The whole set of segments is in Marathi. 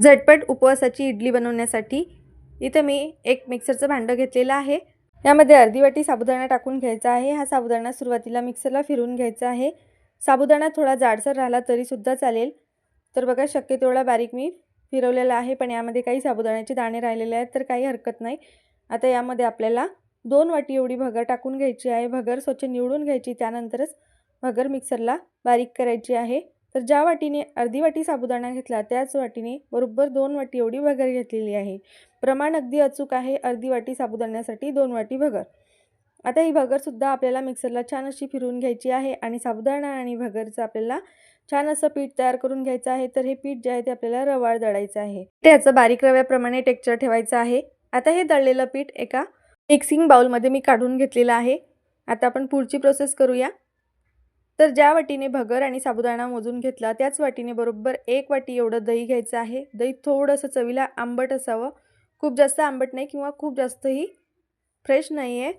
झटपट उपवासाची इडली बनवण्यासाठी. इथं मी एक मिक्सरचं भांडं घेतलेलं आहे. यामध्ये अर्धी वाटी साबुदाणा टाकून घ्यायचा आहे. हा साबुदाणा सुरुवातीला मिक्सरला फिरून घ्यायचा आहे. साबुदाणा थोडा जाडसर राहिला तरीसुद्धा चालेल. तर बघा शक्य तेवढा बारीक मी फिरवलेला आहे पण यामध्ये काही साबुदाण्याचे दाणे राहिलेले आहेत तर काही हरकत नाही. आता यामध्ये आपल्याला दोन वाटी एवढी भगर टाकून घ्यायची आहे. भगर स्वच्छ निवडून घ्यायची त्यानंतरच भगर मिक्सरला बारीक करायची आहे. तर ज्या वाटीने अर्धी वाटी साबुदाणा घेतला त्याच वाटीने बरोबर दोन वाटी एवढी भगर घेतलेली आहे. प्रमाण अगदी अचूक आहे अर्धी वाटी साबुदाण्यासाठी दोन वाटी भगर. आता ही भगरसुद्धा आपल्याला मिक्सरला छान अशी फिरवून घ्यायची आहे आणि साबुदाणा आणि भगरचं आपल्याला छान असं पीठ तयार करून घ्यायचं आहे. तर हे पीठ जे आहे ते आपल्याला रवाळ दळायचं आहे. त्याचं बारीक रव्याप्रमाणे टेक्चर ठेवायचं आहे. आता हे दळलेलं पीठ एका मिक्सिंग बाउलमध्ये मी काढून घेतलेलं आहे. आता आपण पुढची प्रोसेस करूया. तर ज्या वाटीने भगर आणि साबुदाणा मोजून घेतला त्याच वाटीने बरोबर एक वाटी एवढं दही घ्यायचं आहे. दही थोडंसं चवीला आंबट असावं. खूप जास्त आंबट नाही किंवा खूप जास्तही फ्रेश नाही आहे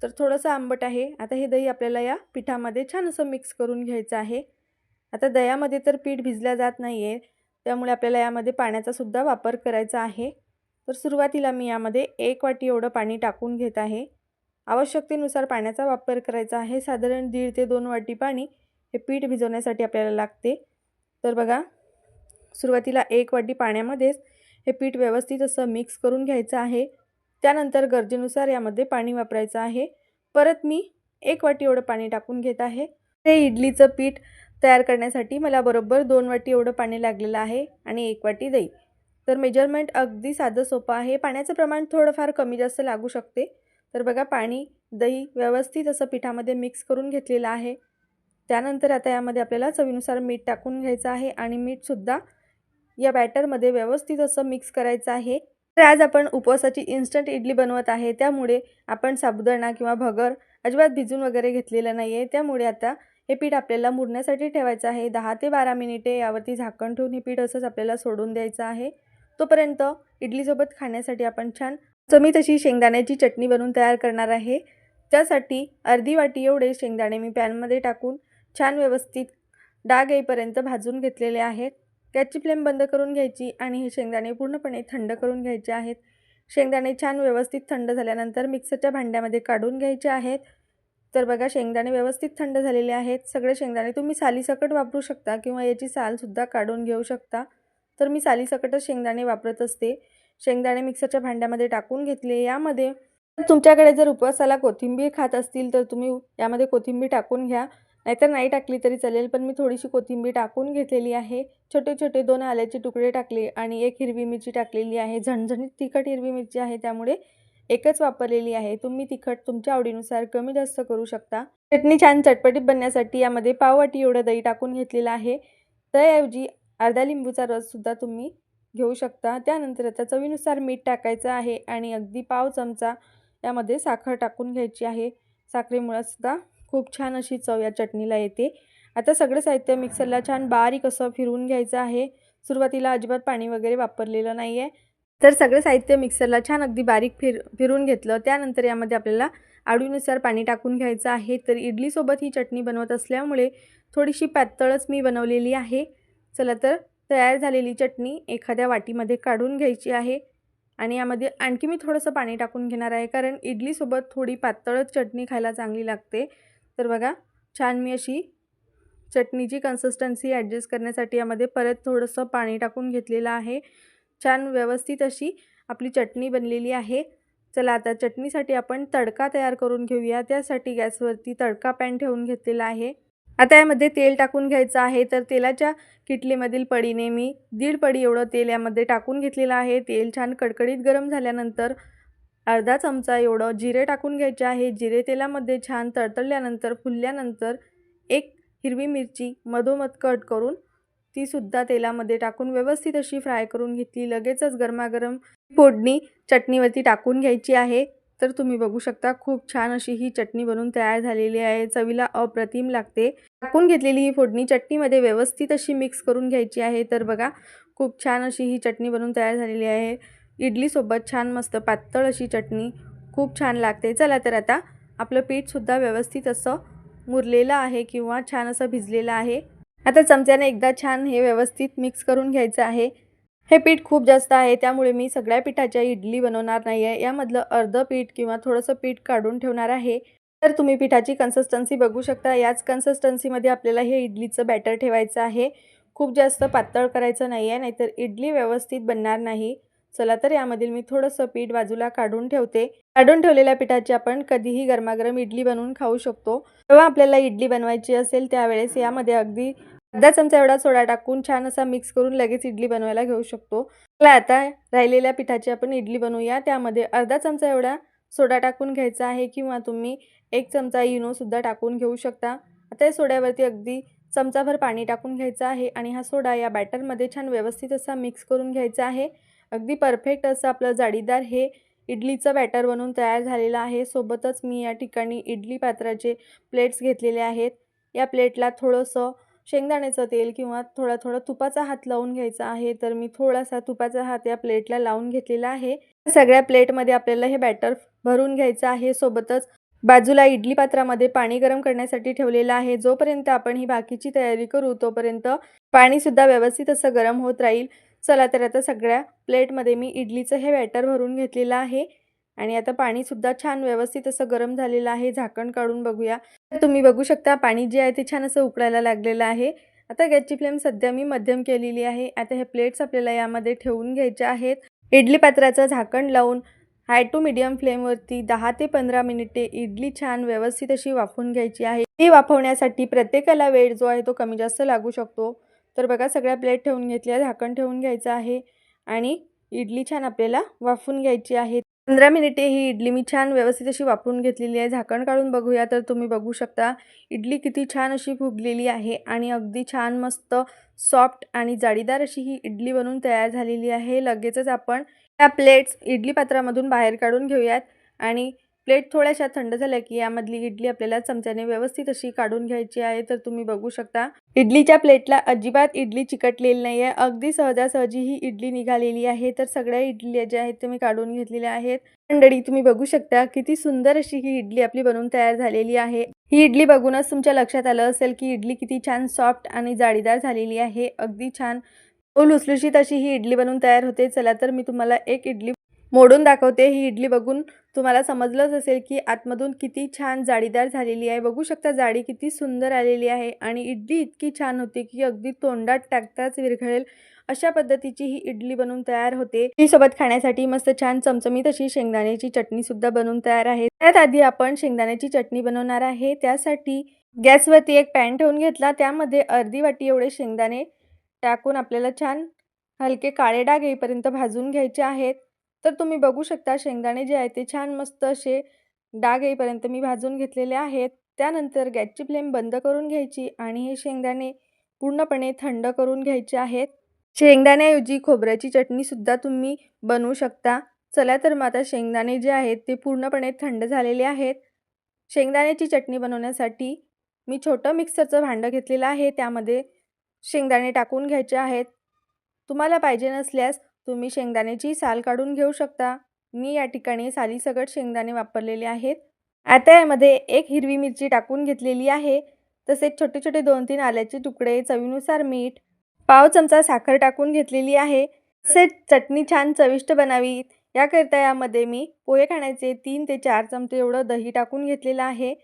तर थोडंसं आंबट आहे. आता हे दही आपल्याला या पिठामध्ये छान असं मिक्स करून घ्यायचं आहे. आता दह्यामध्ये तर पीठ भिजल्या जात नाही आहे त्यामुळे आपल्याला यामध्ये पाण्याचासुद्धा वापर करायचा आहे. तर सुरुवातीला मी यामध्ये एक वाटी एवढं पाणी टाकून घेत आहे. आवश्यकतेनुसार पाण्याचा वापर करायचा आहे. साधारण दीड ते दोन वाटी पाणी हे पीठ भिजवण्यासाठी आपल्याला लागते. तर बघा सुरुवातीला एक वाटी पाण्यामध्येच हे पीठ व्यवस्थित असं मिक्स करून घ्यायचं आहे. त्यानंतर गरजेनुसार यामध्ये पाणी वापरायचं आहे. परत मी एक वाटी एवढं पाणी टाकून घेत आहे. ते इडलीचं पीठ तयार करण्यासाठी मला बरोबर दोन वाटी एवढं पाणी लागलेलं आहे आणि एक वाटी दही. तर मेजरमेंट अगदी साधं सोपं आहे. पाण्याचं प्रमाण थोडंफार कमी जास्त लागू शकते. तर बघा पाणी दही व्यवस्थित असं पिठामध्ये मिक्स करून घेतलेलं आहे. त्यानंतर आता यामध्ये आपल्याला चवीनुसार मीठ टाकून घ्यायचं आहे आणि मीठसुद्धा या बॅटरमध्ये व्यवस्थित असं मिक्स करायचं आहे. तर आज आपण उपवासाची इन्स्टंट इडली बनवत आहे. त्यामुळे आपण साबुदाणा किंवा भगर अजिबात भिजून वगैरे घेतलेलं नाही आहे त्यामुळे आता हे पीठ आपल्याला मुरण्यासाठी ठेवायचं आहे. दहा ते बारा मिनिटे यावरती झाकण ठेवून हे पीठ असंच आपल्याला सोडून द्यायचं आहे. तोपर्यंत इडलीसोबत खाण्यासाठी आपण छान चमी तशी शेंगदाण्याची चटणी बनवून तयार करणार आहे. त्यासाठी अर्धी वाटी एवढे शेंगदाणे मी पॅनमध्ये टाकून छान व्यवस्थित डाग येईपर्यंत भाजून घेतलेले आहेत. गॅसची फ्लेम बंद करून घ्यायची आणि हे शेंगदाणे पूर्णपणे थंड करून घ्यायचे आहेत. शेंगदाणे छान व्यवस्थित थंड झाल्यानंतर मिक्सरच्या भांड्यामध्ये काढून घ्यायचे आहेत. तर बघा शेंगदाणे व्यवस्थित थंड झालेले आहेत. सगळे शेंगदाणे तुम्ही सालीसकट वापरू शकता किंवा याची सालसुद्धा काढून घेऊ शकता. तर मी सालीसकटच शेंगदाणे वापरत असते. शेंगदाणे मिक्सरच्या भांड्यामध्ये टाकून घेतले. यामध्ये तुमच्याकडे जर उपवासाला कोथिंबीर खात असतील तर तुम्ही यामध्ये कोथिंबीर टाकून घ्या. नाहीतर नाही टाकली तरी चालेल पण मी थोडीशी कोथिंबीर टाकून घेतलेली आहे. छोटे छोटे दोन आल्याचे तुकडे टाकले आणि एक हिरवी मिरची टाकलेली आहे. झणझणीत तिखट हिरवी मिरची आहे त्यामुळे एकच वापरलेली आहे. तुम्ही तिखट तुमच्या आवडीनुसार कमी जास्त करू शकता. चटणी छान चटपटीत बनण्यासाठी यामध्ये पाववाटी एवढं दही टाकून घेतलेलं आहे. त्याऐवजी अर्धा लिंबूचा रससुद्धा तुम्ही घेऊ शकता. त्यानंतर आता चवीनुसार मीठ टाकायचं आहे आणि अगदी पाव चमचा यामध्ये साखर टाकून घ्यायची आहे. साखरेमुळं सुद्धा खूप छान अशी चव या चटणीला येते. आता सगळं साहित्य मिक्सरला छान बारीक असं फिरवून घ्यायचं आहे. सुरुवातीला अजिबात पाणी वगैरे वापरलेलं नाही आहे तर सगळं साहित्य मिक्सरला छान अगदी बारीक फिर फिरून घेतलं. त्यानंतर यामध्ये आपल्याला आडूनुसार पाणी टाकून घ्यायचं आहे. तर इडलीसोबत ही चटणी बनवत असल्यामुळे थोडीशी पातळच मी बनवलेली आहे. चला तर तयार झालेली चटणी एखाद्या वाटीमध्ये काढून घ्यायची आहे. आणि यामध्ये आणखी मी थोडंसं पाणी टाकून घेणार आहे कारण इडलीसोबत थोडी पातळच चटणी खायला चांगली लागते. तर बघा छान मी अशी चटणीची कन्सिस्टन्सी ॲडजस्ट करण्यासाठी यामध्ये परत थोडंसं पाणी टाकून घेतलेलं आहे. छान व्यवस्थित अशी आपली चटणी बनलेली आहे. चला आता चटणीसाठी आपण तडका तयार करून घेऊया. त्यासाठी गॅसवरती तडका पॅन ठेवून घेतलेला आहे. आता यामध्ये तेल टाकून घ्यायचं आहे. तर तेलाच्या किटलीमधील पडीने मी दीड पडी एवढं तेल यामध्ये टाकून घेतलेलं आहे. तेल छान कडकडीत गरम झाल्यानंतर अर्धा चमचा एवढं जिरे टाकून घ्यायचे आहे. जिरे तेलामध्ये छान तळतळल्यानंतर फुलल्यानंतर एक हिरवी मिरची मधोमध कट करून तीसुद्धा तेलामध्ये टाकून व्यवस्थित अशी फ्राय करून घेतली. लगेचच गरमागरम फोडणी चटणीवरती टाकून घ्यायची आहे. तर तुम्ही बघू शकता खूप छान अशी ही चटणी बनवून तयार झालेली आहे. चवीला अप्रतिम लागते. टाकून घेतलेली ही फोडणी चटणीमध्ये व्यवस्थित अशी मिक्स करून घ्यायची आहे. तर बघा खूप छान अशी ही चटणी बनवून तयार झालेली आहे. इडलीसोबत छान मस्त पातळ अशी चटणी खूप छान लागते. चला तर आता आपलं पीठसुद्धा व्यवस्थित असं मुरलेलं आहे किंवा छान असं भिजलेलं आहे. आता चमच्याने एकदा छान हे व्यवस्थित मिक्स करून घ्यायचं आहे. हे पीठ खूप जास्त आहे त्यामुळे मी सगळ्या पिठाच्या इडली बनवणार नाही आहे यामधलं अर्धं पीठ किंवा थोडंसं पीठ काढून ठेवणार आहे. तर तुम्ही पिठाची कन्सिस्टन्सी बघू शकता. याच कन्सिस्टन्सीमध्ये आपल्याला हे इडलीचं बॅटर ठेवायचं आहे. खूप जास्त पातळ करायचं नाही आहे नाहीतर इडली व्यवस्थित बनणार नाही. चला तर यामधील मी थोडंसं पीठ बाजूला काढून ठेवते. काढून ठेवलेल्या पिठाची आपण कधीही गरमागरम इडली बनवून खाऊ शकतो. तेव्हा आपल्याला इडली बनवायची असेल त्यावेळेस यामध्ये अगदी अर्धा चमचा एवढा सोडा टाकून छान असा मिक्स करून लगेच इडली बनवायला घेऊ शकतो. आपल्या आता राहिलेल्या पिठाची आपण इडली बनवूया. त्यामध्ये अर्धा चमचा एवढा सोडा टाकून घ्यायचा आहे किंवा तुम्ही एक चमचा इनोसुद्धा टाकून घेऊ शकता. आता या सोड्यावरती अगदी चमचाभर पाणी टाकून घ्यायचं आहे आणि हा सोडा या बॅटरमध्ये छान व्यवस्थित असा मिक्स करून घ्यायचा आहे. अगदी परफेक्ट असं आपलं जाळीदार हे इडलीचं बॅटर बनवून तयार झालेलं आहे. सोबतच मी या ठिकाणी इडली पात्राचे प्लेट्स घेतलेले आहेत. या प्लेटला थोडंसं शेंगदाण्याचं तेल किंवा थोडा थोडा तुपाचा हात लावून घ्यायचा आहे तर मी थोडासा तुपाचा हात या प्लेटला लावून घेतलेला आहे. सगळ्या प्लेटमध्ये आपल्याला हे बॅटर भरून घ्यायचं आहे. सोबतच बाजूला इडली पात्रामध्ये पाणी गरम करण्यासाठी ठेवलेलं आहे. जोपर्यंत आपण ही बाकीची तयारी करू तोपर्यंत पाणीसुद्धा व्यवस्थित असं गरम होत राहील. चला तर आता सगळ्या प्लेटमध्ये मी इडलीचं हे बॅटर भरून घेतलेलं आहे. आणि आता पाणीसुद्धा छान व्यवस्थित असं गरम झालेलं आहे. झाकण काढून बघूया. तर तुम्ही बघू शकता पाणी जे आहे ते छान असं उकळायला लागलेलं आहे. आता गॅसची फ्लेम सध्या मी मध्यम केलेली आहे. आता हे प्लेट्स आपल्याला यामध्ये ठेवून घ्यायचे आहेत. इडली पात्राचं झाकण लावून हाय टू मिडियम फ्लेमवरती दहा ते पंधरा मिनिटे इडली छान व्यवस्थित अशी वाफवून घ्यायची आहे. ती वाफवण्यासाठी प्रत्येकाला वेळ जो आहे तो कमी जास्त लागू शकतो. तर बघा सगळ्या प्लेट ठेवून घेतल्या झाकण ठेवून घ्यायचं आहे. आणि इडली छान आपल्याला वाफवून घ्यायची आहे. पंधरा मिनिटे ही इडली मी छान व्यवस्थित अशी वापरून घेतलेली आहे. झाकण काढून बघूया तर तुम्ही बघू शकता. इडली किती छान अशी फुगलेली आहे आणि अगदी छान मस्त सॉफ्ट आणि जाळीदार अशी ही इडली बनवून तयार झालेली आहे. लगेचच आपण त्या प्लेट्स इडली पात्रामधून बाहेर काढून घेऊयात आणि प्लेट थोड्याशा थंड झाल्या की यामधली इडली आपल्याला चमच्याने व्यवस्थित अशी काढून घ्यायची आहे तर तुम्ही बघू शकता. इडलीच्या प्लेटला अजिबात इडली चिकटलेली नाही आहे अगदी सहजासहजी ही इडली निघालेली आहे तर सगळ्या इडल्या ज्या आहेत तुम्ही काढून घेतलेल्या आहेत. मंडळी तुम्ही बघू शकता किती सुंदर अशी ही इडली आपली बनवून तयार झालेली आहे. ही इडली बघूनच तुमच्या लक्षात आलं असेल की इडली किती छान सॉफ्ट आणि जाळीदार झालेली आहे. अगदी छान. लुसलुशीत अशी ही इडली बनवून तयार होते. चला तर मी तुम्हाला एक इडली मोडून दाखवते. ही इडली बघून तुम्हाला समजलंच असेल की आतमधून किती छान जाळीदार झालेली आहे. बघू शकता जाळी किती सुंदर आलेली आहे आणि इडली इतकी छान होती की अगदी तोंडात टाकताच विरघळेल. अशा पद्धतीची ही इडली बनवून तयार होते. ती सोबत खाण्यासाठी मस्त छान चमचमीत अशी शेंगदाण्याची चटणी सुद्धा बनवून तयार आहे. त्यात आधी आपण शेंगदाण्याची चटणी बनवणार आहे. त्यासाठी गॅसवरती एक पॅन ठेवून घेतला. त्यामध्ये अर्धी वाटी एवढे शेंगदाणे टाकून आपल्याला छान हलके काळे डाग येईपर्यंत भाजून घ्यायचे आहेत. तर तुम्ही बघू शकता शेंगदाणे जे आहे ते छान मस्त असे डाग येईपर्यंत मी भाजून घेतलेले आहेत. त्यानंतर गॅसची फ्लेम बंद करून घ्यायची आणि हे शेंगदाणे पूर्णपणे थंड करून घ्यायचे आहेत. शेंगदाण्याऐवजी खोबऱ्याची चटणीसुद्धा तुम्ही बनवू शकता. चला तर मग आता शेंगदाणे जे आहेत ते पूर्णपणे थंड झालेले आहेत. शेंगदाण्याची चटणी बनवण्यासाठी मी छोटं मिक्सरचं भांडं घेतलेलं आहे. त्यामध्ये शेंगदाणे टाकून घ्यायचे आहेत. तुम्हाला पाहिजे नसल्यास तुम्ही शेंगदाण्याची साल काढून घेऊ शकता. मी या ठिकाणी सालीसकट शेंगदाणे वापरलेले आहेत. आता यामध्ये एक हिरवी मिरची टाकून घेतलेली आहे. तसेच छोटे छोटे दोन तीन आल्याचे तुकडे चवीनुसार मीठ पाव चमचा साखर टाकून घेतलेली आहे. तसेच चटणी छान चविष्ट बनावी. याकरिता यामध्ये मी पोहे खाण्याचे तीन ते चार चमचे एवढं दही टाकून घेतलेलं आहे.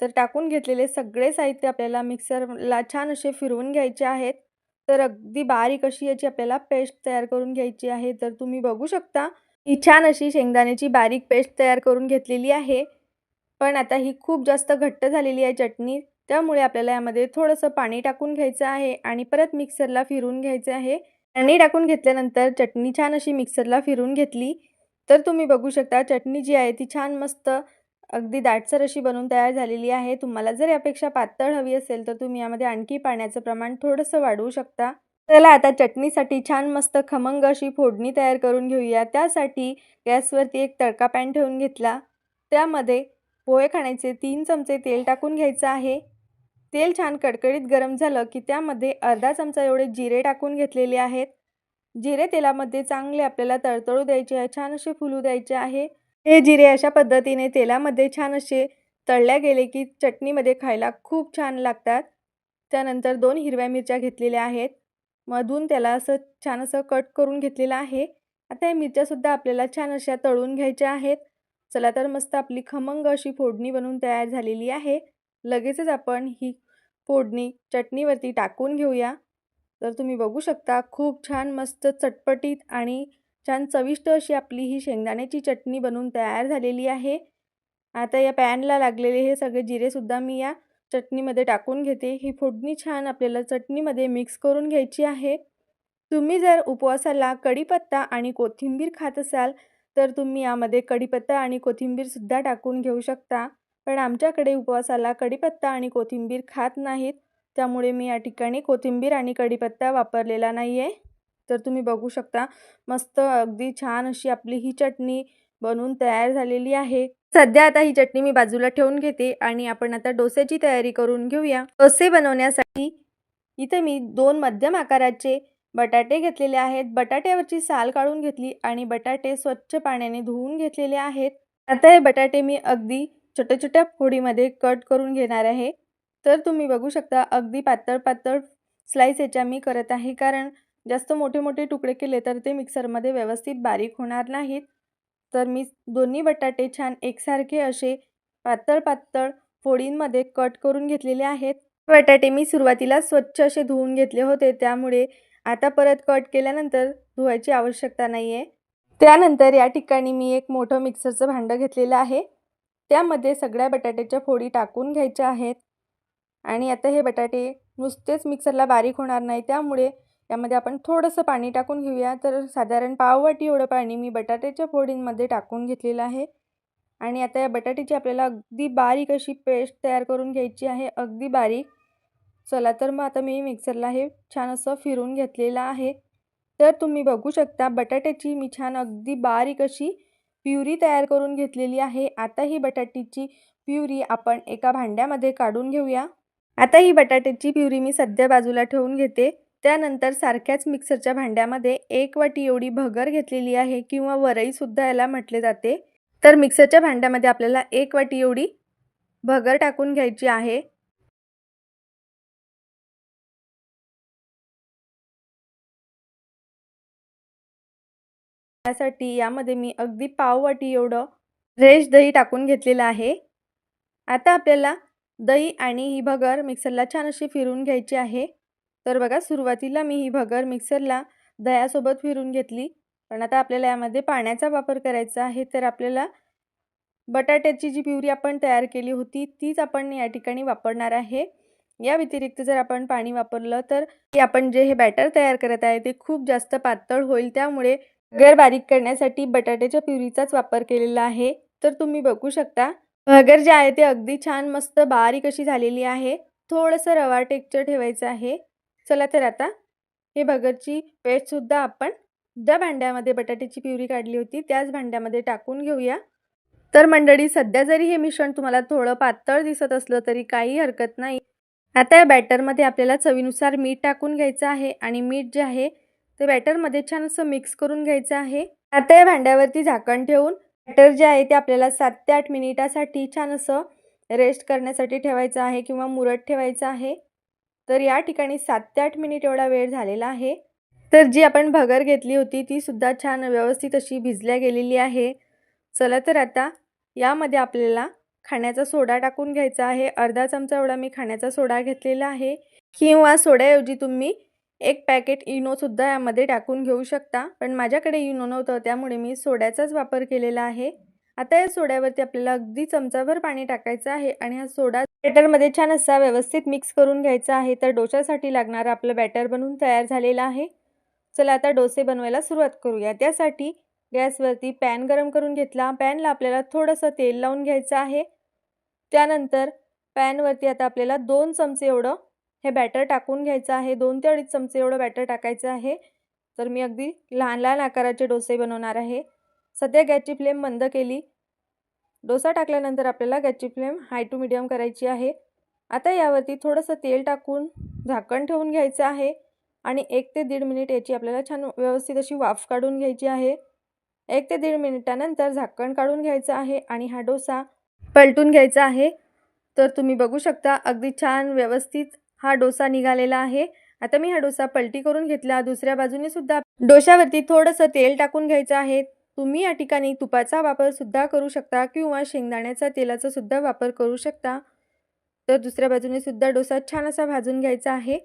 तर टाकून घेतलेले सगळे साहित्य आपल्याला मिक्सरला छान असे फिरवून घ्यायचे आहेत. तर अगदी बारीक अशी याची आपल्याला पेस्ट तयार करून घ्यायची आहे. तर तुम्ही बघू शकता ही छान अशी शेंगदाण्याची बारीक पेस्ट तयार करून घेतलेली आहे. पण आता ही खूप जास्त घट्ट झालेली आहे चटणी त्यामुळे आपल्याला यामध्ये थोडंसं पाणी टाकून घ्यायचं आहे आणि परत मिक्सरला फिरून घ्यायचं आहे. पाणी टाकून घेतल्यानंतर चटणी छान अशी मिक्सरला फिरून घेतली. तर तुम्ही बघू शकता चटणी जी आहे ती छान मस्त अगदी दाटसर अशी बनवून तयार झालेली आहे. तुम्हाला जर यापेक्षा पातळ हवी असेल तर तुम्ही यामध्ये आणखी पाण्याचं प्रमाण थोडंसं वाढवू शकता. चला आता चटणीसाठी छान मस्त खमंग अशी फोडणी तयार करून घेऊया. त्यासाठी गॅसवरती एक तडका पॅन ठेवून घेतला. त्यामध्ये पोहे खाण्याचे तीन चमचे तेल टाकून घ्यायचं आहे. तेल छान कडकडीत गरम झालं की त्यामध्ये अर्धा चमचा एवढे जिरे टाकून घेतलेले आहेत. जिरे तेलामध्ये चांगले आपल्याला तळतळू द्यायचे आहे छान असे फुलू द्यायचे आहे. हे जिरे अशा पद्धतीने तेलामध्ये छान असे तळल्या गेले की चटणीमध्ये खायला खूप छान लागतात. त्यानंतर दोन हिरव्या मिरच्या घेतलेल्या आहेत. मधून त्याला असं छान असं कट करून घेतलेलं आहे. आता या मिरच्यासुद्धा आपल्याला छान अशा तळून घ्यायच्या आहेत. चला तर मस्त आपली खमंग अशी फोडणी बनवून तयार झालेली आहे. लगेचच आपण ही फोडणी चटणीवरती टाकून घेऊया. तर तुम्ही बघू शकता खूप छान मस्त चटपटीत आणि छान चविष्ट अशी आपली ही शेंगदाण्याची चटणी बनवून तयार झालेली आहे. आता या पॅनला लागलेले हे सगळे जिरेसुद्धा मी या चटणीमध्ये टाकून घेते. ही फोडणी छान आपल्याला चटणीमध्ये मिक्स करून घ्यायची आहे. तुम्ही जर उपवासाला कढीपत्ता आणि कोथिंबीर खात असाल तर तुम्ही यामध्ये कढीपत्ता आणि कोथिंबीरसुद्धा टाकून घेऊ शकता. पण आमच्याकडे उपवासाला कढीपत्ता आणि कोथिंबीर खात नाहीत. त्यामुळे मी या ठिकाणी कोथिंबीर आणि कढीपत्ता वापरलेला नाही आहे तर तुम्ही बघू शकता मस्त अगदी छान अशी आपली ही चटणी बनवून तयार झालेली आहे. सध्या आता ही चटणी मी बाजूला ठेवून घेते आणि आपण आता डोस्याची तयारी करून घेऊया. डोसे बनवण्यासाठी इथे मी दोन मध्यम आकाराचे बटाटे घेतलेले आहेत. बटाट्यावरची साल काढून घेतली आणि बटाटे स्वच्छ पाण्याने धुवून घेतलेले आहेत. आता हे बटाटे मी अगदी छोट्या छोट्या फोडीमध्ये कट करून घेणार आहे. तर तुम्ही बघू शकता अगदी पातळ पातळ स्लाईस याच्या मी करत आहे. कारण जास्त मोठे मोठे तुकडे केले तर ते मिक्सरमध्ये व्यवस्थित बारीक होणार नाहीत. तर मी दोन्ही बटाटे छान एकसारखे असे पातळ पातळ फोडींमध्ये कट करून घेतलेले आहेत. बटाटे मी सुरुवातीला स्वच्छ असे धुवून घेतले होते. त्यामुळे आता परत कट केल्यानंतर धुवायची आवश्यकता नाही आहे त्यानंतर या ठिकाणी मी एक मोठं मिक्सरचं भांडं घेतलेलं आहे. त्यामध्ये सगळ्या बटाट्याच्या फोडी टाकून घ्यायच्या आहेत. आणि आता हे बटाटे नुसतेच मिक्सरला बारीक होणार नाही. त्यामुळे यामध्ये आपण थोडंसं पाणी टाकून घेऊया. तर साधारण पाववाटी एवढं पाणी मी बटाट्याच्या फोडींमध्ये टाकून घेतलेलं आहे. आणि आता या बटाट्याची आपल्याला अगदी बारीक अशी पेस्ट तयार करून घ्यायची आहे. अगदी बारीक. चला तर मग आता मी मिक्सरला हे छान असं फिरून घेतलेलं आहे. तर तुम्ही बघू शकता बटाट्याची मी छान अगदी बारीक अशी प्युरी तयार करून घेतलेली आहे. आता ही बटाट्याची प्युरी आपण एका भांड्यामध्ये काढून घेऊया. आता ही बटाट्याची प्युरी मी सध्या बाजूला ठेवून घेते. त्यानंतर सारख्याच मिक्सरच्या भांड्यामध्ये एक वाटी एवढी भगर घेतलेली आहे किंवा वरईसुद्धा याला म्हटले जाते. तर मिक्सरच्या भांड्यामध्ये आपल्याला एक वाटी एवढी भगर टाकून घ्यायची आहे. त्यासाठी यामध्ये मी अगदी पाव वाटी एवढं फ्रेश दही टाकून घेतलेलं आहे. आता आपल्याला दही आणि ही भगर मिक्सरला छान अशी फिरून घ्यायची आहे. तर बघा सुरुवातीला मी ही भगर मिक्सरला दह्यासोबत फिरून घेतली. पण आता आपल्याला यामध्ये पाण्याचा वापर करायचा आहे तर आपल्याला बटाट्याची जी प्युरी आपण तयार केली होती तीच आपण या ठिकाणी वापरणार आहे. या व्यतिरिक्त जर आपण पाणी वापरलं तर आपण जे हे बॅटर तयार करत आहे ते खूप जास्त पातळ होईल. त्यामुळे भगर बारीक करण्यासाठी बटाट्याच्या प्युरीचाच वापर केलेला आहे. तर तुम्ही बघू शकता भगर जे आहे ते अगदी छान मस्त बारीक अशी झालेली आहे. थोडंसं रवा टेक्चर ठेवायचं आहे. चला तर आता हे भगरची पेस्टसुद्धा आपण ज्या भांड्यामध्ये बटाट्याची प्युरी काढली होती त्याच भांड्यामध्ये टाकून घेऊया. तर मंडळी सध्या जरी हे मिश्रण तुम्हाला थोडं पातळ दिसत असलं तरी काही हरकत नाही. आता या बॅटरमध्ये आपल्याला चवीनुसार मीठ टाकून घ्यायचं आहे आणि मीठ जे आहे ते बॅटरमध्ये छान असं मिक्स करून घ्यायचं आहे. आता या भांड्यावरती झाकण ठेवून बॅटर जे आहे ते आपल्याला सात ते आठ मिनिटासाठी छान असं रेस्ट करण्यासाठी ठेवायचं आहे किंवा मुरट ठेवायचं आहे. तर या ठिकाणी सात ते आठ मिनिट एवढा वेळ झालेला आहे. तर जी आपण भगर घेतली होती ती सुद्धा छान व्यवस्थित अशी भिजल्या गेलेली आहे. चला तर आता यामध्ये आपल्याला खाण्याचा सोडा टाकून घ्यायचा आहे. अर्धा चमचा एवढा मी खाण्याचा सोडा घेतलेला आहे. किंवा सोड्याऐवजी तुम्ही एक पॅकेट इनोसुद्धा यामध्ये टाकून घेऊ शकता. पण माझ्याकडे इनो नव्हतं त्यामुळे मी सोड्याचाच वापर केलेला आहे. आता या सोड्यावरती आपल्याला अगदी चमचाभर पाणी टाकायचं आहे आणि हा सोडा बॅटरमध्ये छान असा व्यवस्थित मिक्स करून घ्यायचा आहे तर डोशासाठी लागणारं आपलं बॅटर बनवून तयार झालेलं आहे. चला आता डोसे बनवायला सुरुवात करूया. त्यासाठी गॅसवरती पॅन गरम करून घेतला. पॅनला आपल्याला थोडंसं तेल लावून घ्यायचं आहे. त्यानंतर पॅनवरती आता आपल्याला दोन चमचे एवढं हे बॅटर टाकून घ्यायचं आहे. दोन ते अडीच चमचे एवढं बॅटर टाकायचं आहे. तर मी अगदी लहान लहान आकाराचे डोसे बनवणार आहे. सध्या गॅसची फ्लेम बंद केली. डोसा टाकल्यानंतर आपल्याला गॅसची फ्लेम हाय टू मिडियम करायची आहे. आता यावरती थोडंसं तेल टाकून झाकण ठेवून घ्यायचं आहे आणि एक ते दीड मिनिट याची आपल्याला छान व्यवस्थित अशी वाफ काढून घ्यायची आहे. एक ते दीड मिनिटानंतर झाकण काढून घ्यायचं आहे आणि हा डोसा पलटून घ्यायचा आहे. तर तुम्ही बघू शकता अगदी छान व्यवस्थित हा डोसा निघालेला आहे. आता मी हा डोसा पलटी करून घेतला. दुसऱ्या बाजूने सुद्धा डोशावरती थोडंसं तेल टाकून घ्यायचं आहे. तुम्ही या ठिकाणी तुपाचा वापर सुद्धा करू शकता किंवा शेंगदाण्याचा तेलाचा सुद्धा वापर करू शकता. तर दुसऱ्या बाजूने सुद्धा डोसा छान असा भाजून घ्यायचा आहे.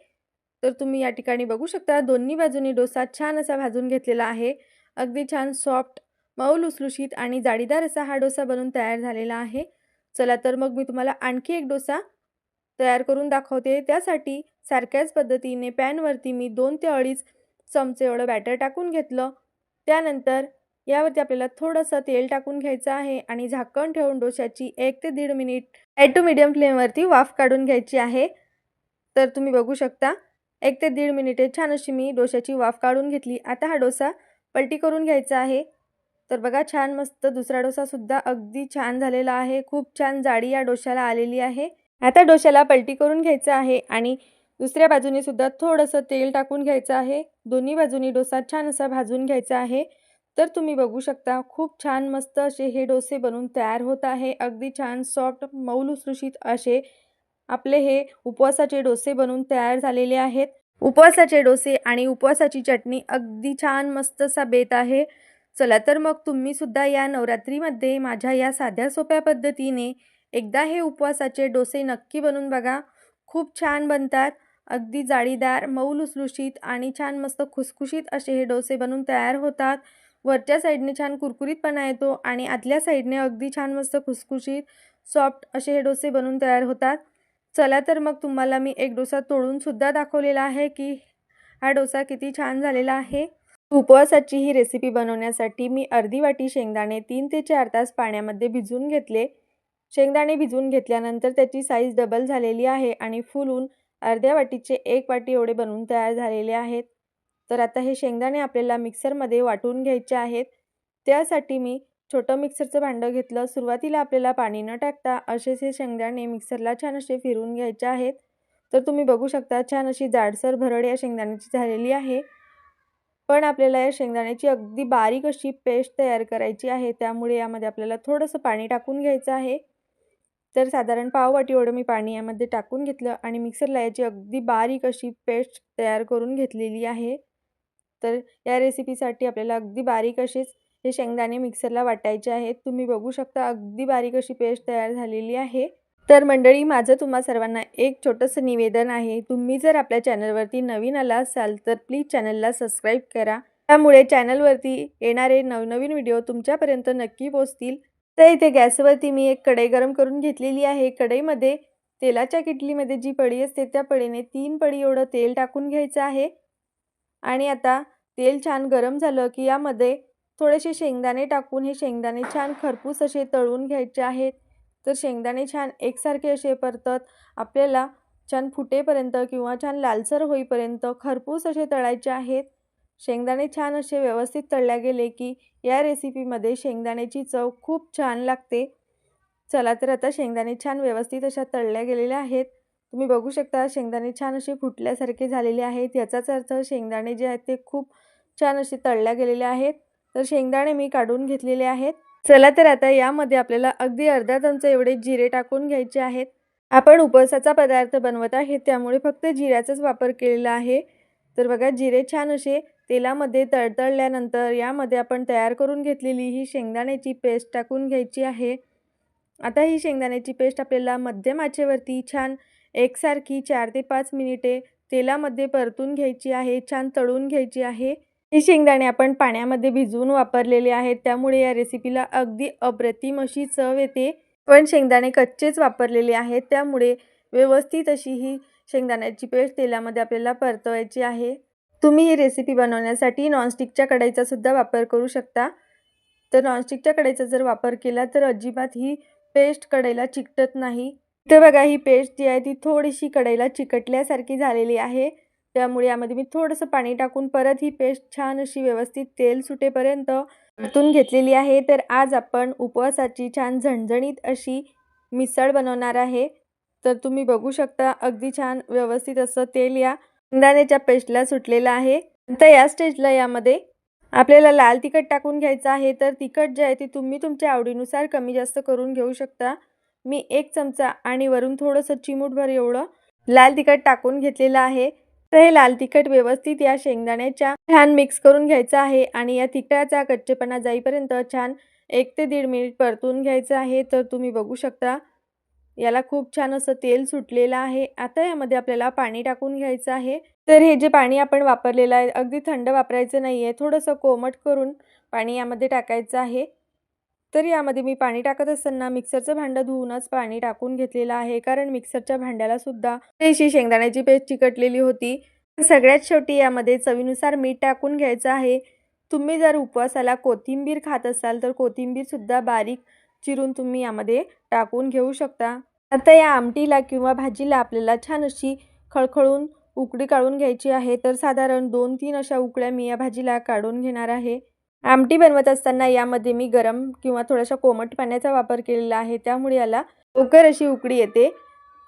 तर तुम्ही या ठिकाणी बघू शकता दोन्ही बाजूनी डोसा छान असा भाजून घेतलेला आहे. अगदी छान सॉफ्ट मऊ लुसलुशीत आणि जाडीदार असा हा डोसा बनून तयार झालेला आहे. चला तर मग मी तुम्हाला आणखी एक डोसा तयार करून दाखवते. त्यासाठी सारख्याच पद्धतीने पॅनवरती मी दोन ते अडीच चमचे एवढं बॅटर टाकून घेतलं. त्यानंतर यावरती आपल्याला थोडंसं तेल टाकून घ्यायचं आहे आणि झाकण ठेवून डोशाची एक ते दीड मिनिट हाय टू मिडियम फ्लेमवरती वाफ काढून घ्यायची आहे. तर तुम्ही बघू शकता एक ते दीड मिनिटे छान अशी मी डोशाची वाफ काढून घेतली. आता हा डोसा पलटी करून घ्यायचा आहे. तर बघा छान मस्त दुसरा डोसासुद्धा अगदी छान झालेला आहे. खूप छान जाडी या डोशाला आलेली आहे. आता डोशाला पलटी करून घ्यायचं आहे आणि दुसऱ्या बाजूने सुद्धा थोडंसं तेल टाकून घ्यायचं आहे. दोन्ही बाजूनी डोसा छान असा भाजून घ्यायचा आहे. तर तुम्ही बघू शकता खूप छान मस्त असे हे डोसे बनून तयार होत आहे. अगदी छान सॉफ्ट मौलुसृषित असे आपले हे उपवासाचे डोसे बनून तयार झालेले आहेत. उपवासाचे डोसे आणि उपवासाची चटणी अगदी छान मस्त असा बेत आहे. चला तर मग तुम्हीसुद्धा या नवरात्रीमध्ये माझ्या या साध्या सोप्या पद्धतीने एकदा हे उपवासाचे डोसे नक्की बनवून बघा. खूप छान बनतात. अगदी जाळीदार मऊ लुसलुशीत आणि छान मस्त खुसखुशीत असे हे डोसे बनून तयार होतात. वरच्या साईडने छान कुरकुरीतपणा येतो आणि आतल्या साईडने अगदी छान मस्त खुसखुशीत सॉफ्ट असे हे डोसे बनून तयार होतात. चला तर मग तुम्हाला मी एक डोसा तोडूनसुद्धा दाखवलेला आहे की हा डोसा किती छान झालेला आहे. उपवासाची ही रेसिपी बनवण्यासाठी मी अर्धी वाटी शेंगदाणे तीन ते चार तास पाण्यामध्ये भिजवून घेतले. शेंगदाणे भिजवून घेतल्यानंतर त्याची साईज डबल झालेली आहे आणि फुलून अर्ध्या वाटीचे एक वाटी एवढे बनवून तयार झालेले आहेत. तर आता हे शेंगदाणे आपल्याला मिक्सरमध्ये वाटून घ्यायचे आहेत. त्यासाठी मी छोटं मिक्सरचं भांडं घेतलं. सुरुवातीला आपल्याला पाणी न टाकता असेच हे शेंगदाणे मिक्सरला छान असे फिरून घ्यायचे आहेत. तर तुम्ही बघू शकता छान अशी जाडसर भरड या शेंगदाण्याची झालेली आहे. पण आपल्याला या शेंगदाण्याची अगदी बारीक अशी पेस्ट तयार करायची आहे. त्यामुळे यामध्ये आपल्याला थोडंसं पाणी टाकून घ्यायचं आहे. तर साधारण पाववाटी एवढं मी पाणी यामध्ये टाकून घेतलं आणि मिक्सरला याची अगदी बारीक अशी पेस्ट तयार करून घेतलेली आहे. तर या रेसिपीसाठी आपल्याला अगदी बारीक असेच हे शेंगदाणे मिक्सरला वाटायचे आहेत. तुम्ही बघू शकता अगदी बारीक अशी पेस्ट तयार झालेली आहे. तर मंडळी माझं तुम्हा सर्वांना एक छोटंसं निवेदन आहे. तुम्ही जर आपल्या चॅनलवरती नवीन आला असाल तर प्लीज चॅनलला सबस्क्राईब करा. त्यामुळे चॅनलवरती येणारे नवनवीन व्हिडिओ तुमच्यापर्यंत नक्की पोचतील तर इथे गॅसवरती मी एक कढई गरम करून घेतलेली आहे. कढईमध्ये तेलाच्या किटलीमध्ये जी पडी असते त्या पडीने तीन पडी एवढं तेल टाकून घ्यायचं आहे. आणि आता तेल छान गरम झालं की यामध्ये थोडेसे शेंगदाणे टाकून हे शेंगदाणे छान खरपूस असे तळून घ्यायचे आहेत. तर शेंगदाणे छान एकसारखे असे परतत. आपल्याला छान फुटेपर्यंत किंवा छान लालसर होईपर्यंत खरपूस असे तळायचे आहेत. शेंगदाणे छान असे व्यवस्थित तळल्या गेले की या रेसिपीमध्ये शेंगदाण्याची चव खूप छान लागते. चला तर आता शेंगदाणे छान व्यवस्थित अशा तळल्या गेलेल्या आहेत. तुम्ही बघू शकता शेंगदाणे छान असे फुटल्यासारखे झालेले आहेत. याचाच अर्थ शेंगदाणे जे आहेत ते खूप छान असे तळल्या गेलेले आहेत. तर शेंगदाणे मी काढून घेतलेले आहेत. चला तर आता यामध्ये आपल्याला अगदी अर्धा चमचा एवढे जिरे टाकून घ्यायचे आहेत. आपण उपवासाचा पदार्थ बनवत आहे त्यामुळे फक्त जिऱ्याचाच वापर केलेला आहे. तर बघा जिरे छान असे तेलामध्ये तळतळल्यानंतर यामध्ये आपण तयार करून घेतलेली ही शेंगदाण्याची पेस्ट टाकून घ्यायची आहे. आता ही शेंगदाण्याची पेस्ट आपल्याला मध्यम आचेवरती छान एकसारखी चार ते पाच मिनिटे तेलामध्ये परतून घ्यायची आहे छान तळून घ्यायची आहे. ही शेंगदाणे आपण पाण्यामध्ये भिजवून वापरलेले आहेत त्यामुळे या रेसिपीला अगदी अप्रतिम अशी चव येते. पण शेंगदाणे कच्चेच वापरलेले आहेत त्यामुळे व्यवस्थित अशी ही शेंगदाण्याची पेस्ट तेलामध्ये आपल्याला परतवायची आहे. तुम्ही ही रेसिपी बनवण्यासाठी नॉनस्टिकच्या कढाईचा सुद्धा वापर करू शकता. तर नॉनस्टिकच्या कढाईचा जर वापर केला तर अजिबात ही पेस्ट कढईला चिकटत नाही. तर बघा ही पेस्ट जी आहे ती थोडीशी कढईला चिकटल्यासारखी झालेली आहे. त्यामुळे यामध्ये मी थोडंसं पाणी टाकून परत ही पेस्ट छान अशी व्यवस्थित तेल सुटेपर्यंत परतून घेतलेली आहे. तर आज आपण उपवासाची छान झणझणीत अशी मिसळ बनवणार आहे. तर तुम्ही बघू शकता अगदी छान व्यवस्थित असं तेल या शेंगदाण्याच्या पेस्टला सुटलेलं आहे. तर या स्टेजला यामध्ये आपल्याला लाल तिखट टाकून घ्यायचं आहे. तर तिखट जे आहे ते तुम्ही तुमच्या आवडीनुसार कमी जास्त करून घेऊ शकता. मी एक चमचा आणि वरून थोडंसं चिमूटभर एवढं लाल तिखट टाकून घेतलेलं आहे. तर हे लाल तिखट व्यवस्थित या शेंगदाण्याच्या छान मिक्स करून घ्यायचं आहे आणि या तिखटाचा कच्चेपणा जाईपर्यंत छान एक ते दीड मिनिट परतून घ्यायचं आहे. तर तुम्ही बघू शकता याला खूप छान असं तेल सुटलेलं आहे. आता यामध्ये आपल्याला पाणी टाकून घ्यायचं आहे. तर हे जे पाणी आपण वापरलेलं आहे अगदी थंड वापरायचं नाही आहे थोडंसं कोमट करून पाणी यामध्ये टाकायचं आहे. तर यामध्ये मी पाणी टाकत असताना मिक्सरचं भांडं धुवूनच पाणी टाकून घेतलेलं आहे. कारण मिक्सरच्या भांड्याला सुद्धा अशी शेंगदाण्याची पेस्ट चिकटलेली होती. सगळ्यात शेवटी यामध्ये चवीनुसार मीठ टाकून घ्यायचं आहे. तुम्ही जर उपवासाला कोथिंबीर खात असाल तर कोथिंबीरसुद्धा बारीक चिरून तुम्ही यामध्ये टाकून घेऊ शकता. आता या आमटीला किंवा भाजीला आपल्याला छान अशी खळखळून उकडी काढून घ्यायची आहे. तर साधारण दोन तीन अशा उकड्या मी या भाजीला काढून घेणार आहे. आमटी बनवत असताना यामध्ये मी गरम किंवा थोड्याशा कोमट पाण्याचा वापर केलेला आहे. त्यामुळे याला लवकर अशी उकडी येते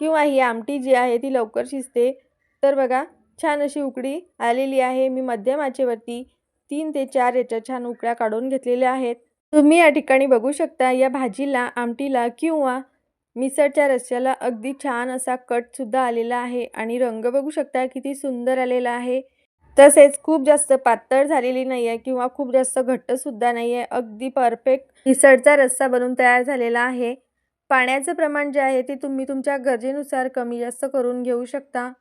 किंवा ही आमटी जी आहे ती लवकर शिजते. तर बघा छान अशी उकडी आलेली आहे. मी मध्यम आचेवरती तीन ते चार याच्या छान उकड्या काढून घेतलेल्या आहेत. तुम्ही या ठिकाणी बघू शकता या भाजीला आमटीला किंवा मिसळच्या रस्स्याला अगदी छान असा कटसुद्धा आलेला आहे. आणि रंग बघू शकता किती सुंदर आलेला आहे. तसेच खूप जास्त पातळ झालेली नाही आहे किंवा खूप जास्त घट्टसुद्धा नाही आहे अगदी परफेक्ट मिसळचा रस्सा बनून तयार झालेला आहे. पाण्याचं प्रमाण जे आहे ते तुम्ही तुमच्या गरजेनुसार कमी जास्त करून घेऊ शकता.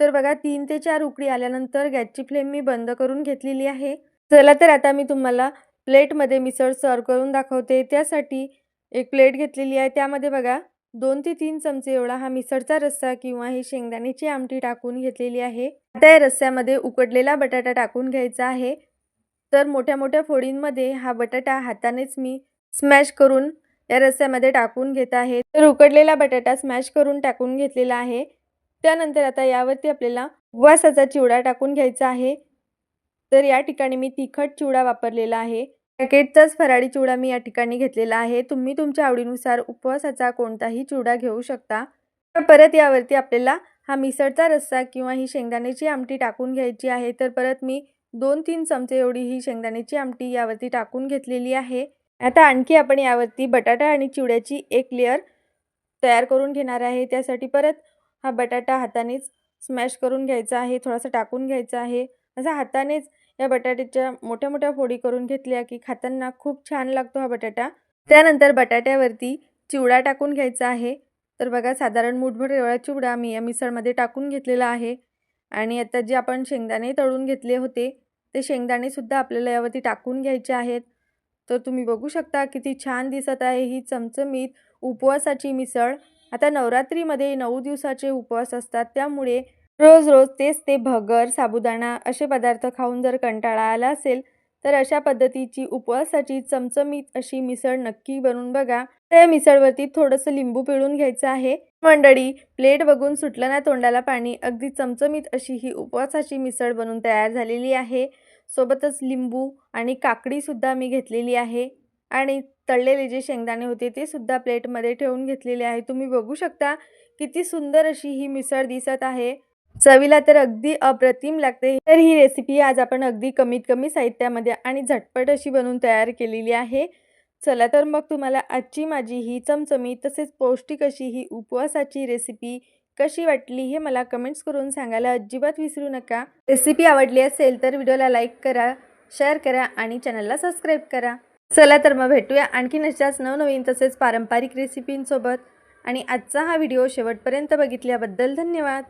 तर बघा तीन ते चार उकडी आल्यानंतर गॅसची फ्लेम मी बंद करून घेतलेली आहे. चला तर आता मी तुम्हाला प्लेटमध्ये मिसळ सर्व करून दाखवते. त्यासाठी एक प्लेट घेतलेली आहे. त्यामध्ये बघा दोन ते तीन चमचे एवढा हा मिसळचा रस्सा किंवा ही शेंगदाण्याची आमटी टाकून घेतलेली आहे. आता या रस्स्यामध्ये उकडलेला बटाटा टाकून घ्यायचा आहे. तर मोठ्या मोठ्या फोडींमध्ये हा बटाटा हातानेच मी स्मॅश करून या रस्स्यामध्ये टाकून घेत आहे. तर उकडलेला बटाटा स्मॅश करून टाकून घेतलेला आहे. त्यानंतर आता यावरती आपल्याला उपवासाचा चिवडा टाकून घ्यायचा आहे. तर या ठिकाणी मी तिखट चिवडा वापरलेला आहे. पॅकेटचाच फराळी चिवडा मी या ठिकाणी घेतलेला आहे. तुम्ही तुमच्या आवडीनुसार उपवासाचा कोणताही चिवडा घेऊ शकता. परत यावरती आपल्याला हा मिसळचा रस्सा किंवा ही शेंगदाण्याची आमटी टाकून घ्यायची आहे. तर परत मी दोन तीन चमचे एवढी ही शेंगदाण्याची आमटी यावरती टाकून घेतलेली आहे. आता आणखी आपण यावरती बटाटा आणि चिवड्याची एक लेअर तयार करून घेणार आहे. त्यासाठी परत हा बटाटा हातानेच स्मॅश करून घ्यायचा आहे. थोडासा टाकून घ्यायचा आहे. असा हातानेच या बटाट्याच्या मोठ्या मोठ्या फोडी करून घेतल्या की खाताना खूप छान लागतो हा बटाटा. त्यानंतर बटाट्यावरती चिवडा टाकून घ्यायचा आहे. तर बघा साधारण मुठभर एवढा चिवडा मी या मिसळमध्ये टाकून घेतलेला आहे. आणि आता जे आपण शेंगदाणे तळून घेतले होते ते शेंगदाणेसुद्धा आपल्याला यावरती टाकून घ्यायचे आहेत. तर तुम्ही बघू शकता किती छान दिसत आहे ही चमचमीत उपवासाची मिसळ. आता नवरात्रीमध्ये नऊ दिवसाचे उपवास असतात त्यामुळे रोज रोज तेच ते भगर साबुदाणा असे पदार्थ खाऊन जर कंटाळा आला असेल तर अशा पद्धतीची उपवासाची चमचमीत अशी मिसळ नक्की बनवून बघा. त्या मिसळवरती थोडंसं लिंबू पिळून घ्यायचं आहे. मंडळी प्लेट बघून सुटलं ना तोंडाला पाणी अगदी चमचमीत अशी ही उपवासाची मिसळ बनून तयार झालेली आहे. सोबतच लिंबू आणि काकडीसुद्धा मी घेतलेली आहे. आणि तळलेले जे शेंगदाणे होते ते सुद्धा प्लेटमध्ये ठेवून घेतलेले आहे. तुम्ही बघू शकता किती सुंदर अशी ही मिसळ दिसत आहे. चवीला तर अगदी अप्रतिम लागते. तर ही रेसिपी आज आपण अगदी कमीत कमी साहित्यामध्ये आणि झटपट अशी बनवून तयार केलेली आहे. चला तर मग तुम्हाला आजची माझी ही चमचमी तसेच पौष्टिक अशी ही उपवासाची रेसिपी कशी वाटली हे मला कमेंट्स करून सांगायला अजिबात विसरू नका. रेसिपी आवडली असेल तर व्हिडिओला लाईक करा शेअर करा आणि चॅनलला सबस्क्राईब करा. चला तर मग भेटूया आणखीन अशाच नवनवीन तसेच पारंपरिक रेसिपींसोबत आणि आजचा हा व्हिडिओ शेवटपर्यंत बघितल्याबद्दल धन्यवाद.